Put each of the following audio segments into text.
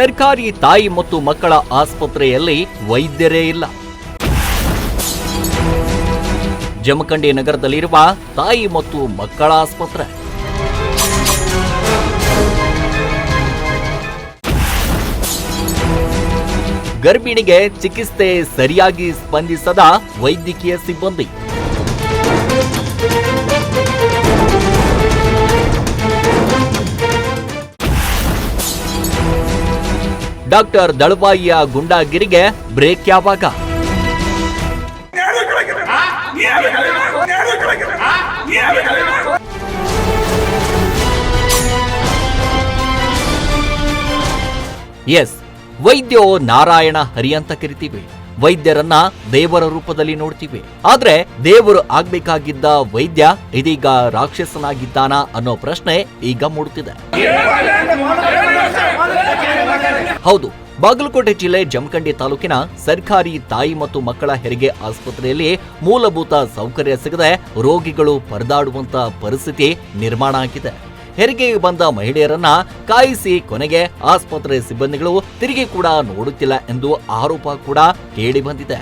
ಸರ್ಕಾರಿ ತಾಯಿ ಮತ್ತು ಮಕ್ಕಳ ಆಸ್ಪತ್ರೆಯಲ್ಲಿ ವೈದ್ಯರೇ ಇಲ್ಲ. ಜಮಖಂಡಿ ನಗರದಲ್ಲಿರುವ ತಾಯಿ ಮತ್ತು ಮಕ್ಕಳ ಆಸ್ಪತ್ರೆ. ಗರ್ಭಿಣಿಗೆ ಚಿಕಿತ್ಸೆ ಸರಿಯಾಗಿ ಸ್ಪಂದಿಸದ ವೈದ್ಯಕೀಯ ಸಿಬ್ಬಂದಿ. ಡಾಕ್ಟರ್ ದಳವಾಯಿಯ ಗುಂಡಾಗಿರಿಗೆ ಬ್ರೇಕ್ ಯಾವಾಗ? ಎಸ್ ವೈದ್ಯೋ ನಾರಾಯಣ ಹರಿ ಅಂತ ಕರಿತೀವಿ. ವೈದ್ಯರನ್ನ ದೇವರ ರೂಪದಲ್ಲಿ ನೋಡ್ತೀವಿ. ಆದ್ರೆ ದೇವರು ಆಗ್ಬೇಕಾಗಿದ್ದ ವೈದ್ಯ ಇದೀಗ ರಾಕ್ಷಸನಾಗಿದ್ದಾನಾ ಅನ್ನೋ ಪ್ರಶ್ನೆ ಈಗ ಮೂಡುತ್ತಿದೆ. ಹೌದು, ಬಾಗಲಕೋಟೆ ಜಿಲ್ಲೆ ಜಮಖಂಡಿ ತಾಲೂಕಿನ ಸರ್ಕಾರಿ ತಾಯಿ ಮತ್ತು ಮಕ್ಕಳ ಹೆರಿಗೆ ಆಸ್ಪತ್ರೆಯಲ್ಲಿ ಮೂಲಭೂತ ಸೌಕರ್ಯ ಸಿಗದೆ ರೋಗಿಗಳು ಪರದಾಡುವಂತ ಪರಿಸ್ಥಿತಿ ನಿರ್ಮಾಣ ಆಗಿದೆ. ಹೆರಿಗೆಗೆ ಬಂದ ಮಹಿಳೆಯರನ್ನ ಕಾಯಿಸಿ ಕೊನೆಗೆ ಆಸ್ಪತ್ರೆ ಸಿಬ್ಬಂದಿಗಳು ತಿರುಗಿ ಕೂಡ ನೋಡುತ್ತಿಲ್ಲ ಎಂದು ಆರೋಪ ಕೂಡ ಕೇಳಿ ಬಂದಿದೆ.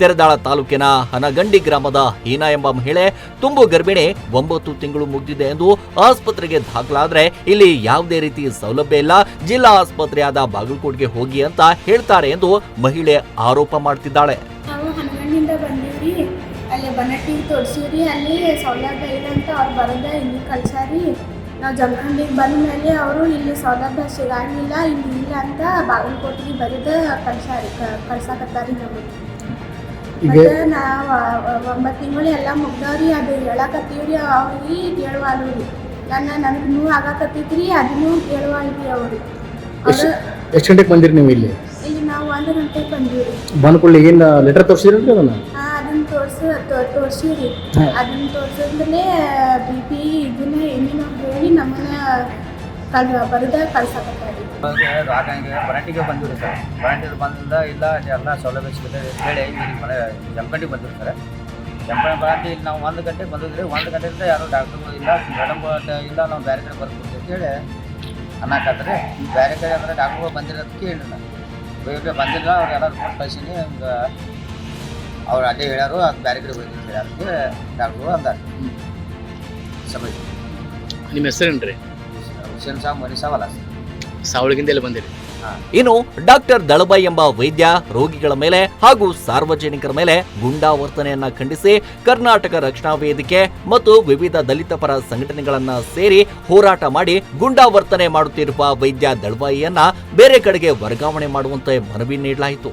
ತೆರೆದಾಳ ತಾಲೂಕಿನ ಹನಗಂಡಿ ಗ್ರಾಮದ ಹೀನಾ ಎಂಬ ಮಹಿಳೆ ತುಂಬು ಗರ್ಭಿಣಿ ಒಂಬತ್ತು ತಿಂಗಳು ಮುಗಿದಿದೆ ಎಂದು ಆಸ್ಪತ್ರೆಗೆ ದಾಖಲಾದ್ರೆ ಇಲ್ಲಿ ಯಾವುದೇ ರೀತಿ ಸೌಲಭ್ಯ ಇಲ್ಲ. ಜಿಲ್ಲಾ ಆಸ್ಪತ್ರೆಯಾದ ಬಾಗಲಕೋಟ್ಗೆ ಹೋಗಿ ಅಂತ ಹೇಳ್ತಾರೆ ಎಂದು ಮಹಿಳೆ ಆರೋಪ ಮಾಡ್ತಿದ್ದಾಳೆ. ಅಲ್ಲಿ ಅಲ್ಲಿ ಸೌಲಭ್ಯ ಇಲ್ಲ ಅಂತ ಅವ್ರು ಬರೋದ ಇಲ್ಲಿ ಕಳ್ಸಾರಿ ನಾವು ಜಮಖಂಡಿಗೆ ಬಂದ ಮೇಲೆ ಅವರು ಇಲ್ಲಿ ಸೌಲಭ್ಯ ಸಿಗಾಗಿಲ್ಲ ಇಲ್ಲಿ ಇಲ್ಲ ಅಂತ ಬಾಗಲಕೋಟೆಗೆ ಬರೆದು ಕಳ್ಸಾರಿ ಕಳ್ಸಾಕತ್ತಾರಿ ನಮಗೆ. ಮತ್ತೆ ನಾವು ಒಂಬತ್ತು ತಿಂಗಳು ಎಲ್ಲ ಮುಗ್ದವ್ರಿ ಅದು ಹೇಳಕತ್ತೀವ್ರಿ ಅವ್ರಿಗೆ ಕೇಳುವಲ್ರಿ. ನನ್ನ ನನಗೆ ನೋವು ಆಗಾಕತ್ತೈತ್ರಿ ಅದನ್ನು ಕೇಳುವಲ್ರಿ ಅವರು. ಎಷ್ಟು ಗಂಟೆಗೆ ಬಂದಿರಿ ನೀವು ಇಲ್ಲಿ? ಇಲ್ಲಿ ನಾವು ಒಂದು ಗಂಟೆಗೆ ಬಂದಿವಿ ಬಂದ್ಕೊಳ್ಳಿ ಏನು ಲೆಟರ್ ತೋರಿಸಿದ್ರಿ ಅದನ್ನ? ಹಾ ಅದನ್ನ ತೋರ್ಸ ತೋರ್ಸಿರಿ ಹಾ. ಅದನ್ನ ತೋರ್ಸಿದ್ಮೇಲೆ ಬಿ ಪಿ ಇದನ್ನ ಏನೇನು ಹೇಳಿ ನಮ್ಮನ್ನ ಕಳ್ ಬರೆದ ಕಳ್ಸಕತ್ತಾರಿ ರಾಗಂಗೆ ಬರಂಟಿಗೆ ಬಂದಿರು ಸರ್. ಬರಂಟಿಗೆ ಬಂದಿಂದ ಇಲ್ಲ ಎಲ್ಲ ಸೌಲಭ್ಯ ಸಿಗುತ್ತೆ. ಹೇಳಿ ಮನೆ ಜಮಖಂಡಿಗೆ ಬಂದಿರು ಸರ್. ಜಮಖಂಡಿ ಬರಂಟಿ ಇಲ್ಲಿ ನಾವು ಒಂದು ಗಂಟೆಗೆ ಬಂದಿದ್ರಿ ಒಂದು ಗಂಟೆಯಿಂದ ಯಾರು ಡಾಕ್ಟ್ರು ಇಲ್ಲ ಮೇಡಮ್ ಇಲ್ಲ ನಾವು ಬೇರೆ ಕಡೆ ಬರ್ಬೋದು ಅಂತ ಹೇಳಿ ಅನ್ನಕತ್ತಾರೆ. ಬೇರೆ ಕಡೆ ಅಂದರೆ ಡಾಕ್ಟ್ರುಗಳು ಬಂದಿರೋದಕ್ಕೆ ಹೇಳಿ ನಾನು ಇವ್ರಿಗೆ ಬಂದಿಲ್ಲ ಅವ್ರೆಲ್ಲ ರಿಪೋರ್ಟ್ ಕಳ್ಸೀನಿ ಹಿಂಗೆ ಅವ್ರು ಅದೇ ಹೇಳ್ಯಾರು ಅದು ಬೇರೆ ಕಡೆ ಹೋಗಿ ಡಾಕ್ಟ್ರು ಅಂದಾರೆ. ಸಭೆ ನಿಮ್ಮ ಹೆಸರೇನ್ರಿ? ಹುಸೇನ್ ಸಾಬ್ ಮನಿ ಸಾಬ್ ಅಲ್ಲ ಸರ್. ಸಾವಳಗಿಂದ ಎಲ್ಲ ಬಂದಿರಿ? ಇನ್ನು ಡಾಕ್ಟರ್ ದಳಬಾಯಿ ಎಂಬ ವೈದ್ಯ ರೋಗಿಗಳ ಮೇಲೆ ಹಾಗೂ ಸಾರ್ವಜನಿಕರ ಮೇಲೆ ಗುಂಡಾವರ್ತನೆಯನ್ನ ಖಂಡಿಸಿ ಕರ್ನಾಟಕ ರಕ್ಷಣಾ ವೇದಿಕೆ ಮತ್ತು ವಿವಿಧ ದಲಿತ ಪರ ಸಂಘಟನೆಗಳನ್ನ ಸೇರಿ ಹೋರಾಟ ಮಾಡಿ ಗುಂಡಾವರ್ತನೆ ಮಾಡುತ್ತಿರುವ ವೈದ್ಯ ದಳಬಾಯಿಯನ್ನ ಬೇರೆ ಕಡೆಗೆ ವರ್ಗಾವಣೆ ಮಾಡುವಂತೆ ಮನವಿ ನೀಡಲಾಯಿತು.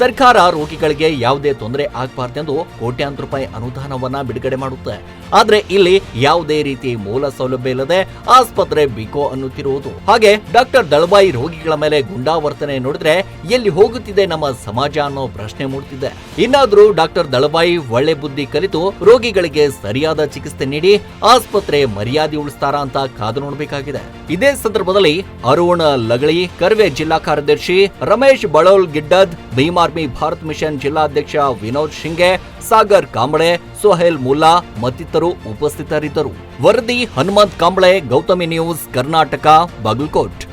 ಸರ್ಕಾರ ರೋಗಿಗಳಿಗೆ ಯಾವುದೇ ತೊಂದರೆ ಆಗಬಾರ್ದೆಂದು ಕೋಟ್ಯಾಂತರ ರೂಪಾಯಿ ಅನುದಾನವನ್ನ ಬಿಡುಗಡೆ ಮಾಡುತ್ತೆ. ಆದ್ರೆ ಇಲ್ಲಿ ಯಾವುದೇ ರೀತಿ ಮೂಲ ಸೌಲಭ್ಯ ಇಲ್ಲದೆ ಆಸ್ಪತ್ರೆ ಬಿಕೋ ಅನ್ನುತ್ತಿರುವುದು. ಹಾಗೆ ಡಾಕ್ಟರ್ ದಳಬಾಯಿ ರೋಗಿಗಳ ಮೇಲೆ ಗುಂಡಾವರ್ತನೆ ನೋಡಿದ್ರೆ ಎಲ್ಲಿ ಹೋಗುತ್ತಿದೆ ನಮ್ಮ ಸಮಾಜ ಅನ್ನೋ ಪ್ರಶ್ನೆ ಮೂಡುತ್ತಿದೆ ಇನ್ನಾದ್ರೂ ಡಾಕ್ಟರ್ ದಳಬಾಯಿ ಒಳ್ಳೆ ಬುದ್ಧಿ ಕಲಿತು ರೋಗಿಗಳಿಗೆ ಸರಿಯಾದ ಚಿಕಿತ್ಸೆ ನೀಡಿ ಆಸ್ಪತ್ರೆ ಮರ್ಯಾದೆ ಉಳಿಸ್ತಾರಾ ಅಂತ ಕಾದು ನೋಡಬೇಕಾಗಿದೆ. ಇದೇ ಸಂದರ್ಭದಲ್ಲಿ ಅರುಣ ಲಗಳಿ, ಕರ್ವೆ ಜಿಲ್ಲಾ ಕಾರ್ಯದರ್ಶಿ ರಮೇಶ್ ಬಳೋಲ್ ಗಿಡ್ಡದ್ ಭೀಮ್ आर्मी भारत मिशन जिलाध्यक्ष विनोद शिंगे, सगर कंबड़े सोहेल मुला मतर उपस्थितर वरदी हनुमत कंबड़े गौतमी न्यूज़, कर्नाटक, बगलकोट.